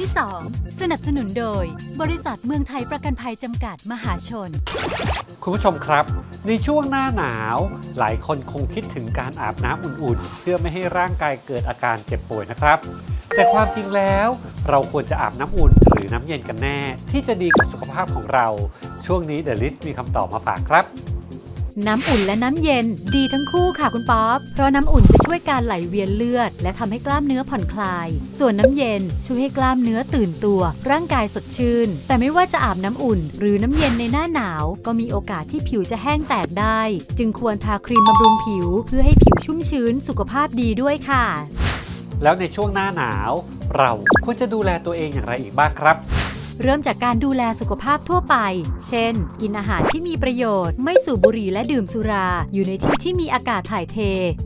ที่ 2 สนับสนุนโดย บริษัทเมืองไทยประกันภัยจำกัดมหาชน คุณผู้ชมครับ ในช่วงหน้าหนาว หลายคนคงคิดถึงการอาบน้ำอุ่นๆ เพื่อไม่ให้ร่างกายเกิดอาการเจ็บป่วยนะครับ แต่ความจริงแล้ว เราควรจะอาบน้ำอุ่นหรือน้ำเย็นกันแน่ ที่จะดีกับสุขภาพของเรา ช่วงนี้เดลิสมีคำตอบมาฝากครับ น้ำอุ่นและน้ำเย็นดีทั้งคู่ค่ะคุณป๊อป เพราะน้ำอุ่นจะช่วยการไหลเวียนเลือด และทำให้กล้ามเนื้อผ่อนคลาย ส่วนน้ำเย็นช่วยให้กล้ามเนื้อตื่นตัว ร่างกายสดชื่น แต่ไม่ว่าจะอาบน้ำอุ่น หรือน้ำเย็นในหน้าหนาว ก็มีโอกาสที่ผิวจะแห้งแตกได้ จึงควรทาครีมบำรุงผิว เพื่อให้ผิวชุ่มชื้นสุขภาพดีด้วยค่ะ แล้วในช่วงหน้าหนาว เราควรจะดูแลตัวเองอย่างไรอีกบ้างครับ เริ่มจากการดูแลสุขภาพทั่วไป เช่น กินอาหารที่มีประโยชน์ ไม่สูบบุหรี่และดื่มสุรา อยู่ในที่ที่มีอากาศถ่ายเท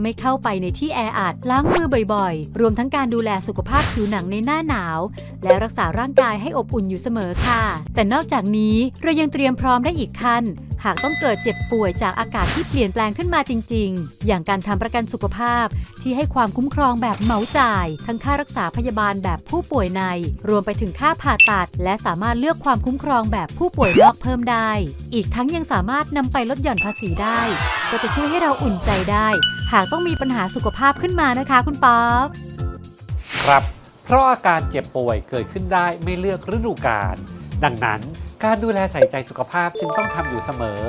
ไม่เข้าไปในที่แออัด ล้างมือบ่อยๆ รวมทั้งการดูแลสุขภาพผิวหนังในหน้าหนาว และรักษาร่างกายให้อบอุ่นอยู่เสมอค่ะ แต่นอกจากนี้เรายังเตรียมพร้อมได้อีกขั้นหากต้องเกิดเจ็บป่วยจากอากาศที่เปลี่ยนแปลงขึ้นมาจริง ๆ อย่างการทำประกันสุขภาพ ที่ให้ความคุ้มครองแบบเหมาจ่าย ทั้งค่ารักษาพยาบาลแบบผู้ป่วยใน รวมไปถึงค่าผ่าตัด และสามารถเลือกความคุ้มครองแบบผู้ป่วยนอกเพิ่มได้ อีกทั้งยังสามารถนำไปลดหย่อนภาษีได้ ก็จะช่วยให้เราอุ่นใจได้ หากต้องมีปัญหาสุขภาพขึ้นมานะคะ คุณป๊อปครับ เพราะอาการเจ็บป่วยเกิดขึ้นได้ไม่เลือกฤดูกาลดังนั้นการดูแลใส่ใจสุขภาพจึงต้องทำอยู่เสมอ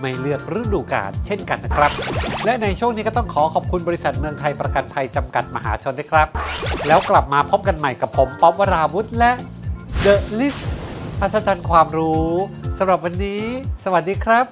ไม่เลือกฤดูกาลเช่นกันนะครับ และในช่วงนี้ก็ต้องขอขอบคุณบริษัทเมืองไทยประกันภัยจำกัดมหาชนด้วยครับ แล้วกลับมาพบกันใหม่กับผมป๊อปวราวุธและ The List อัศจรรย์ความรู้สำหรับวันนี้ สวัสดีครับ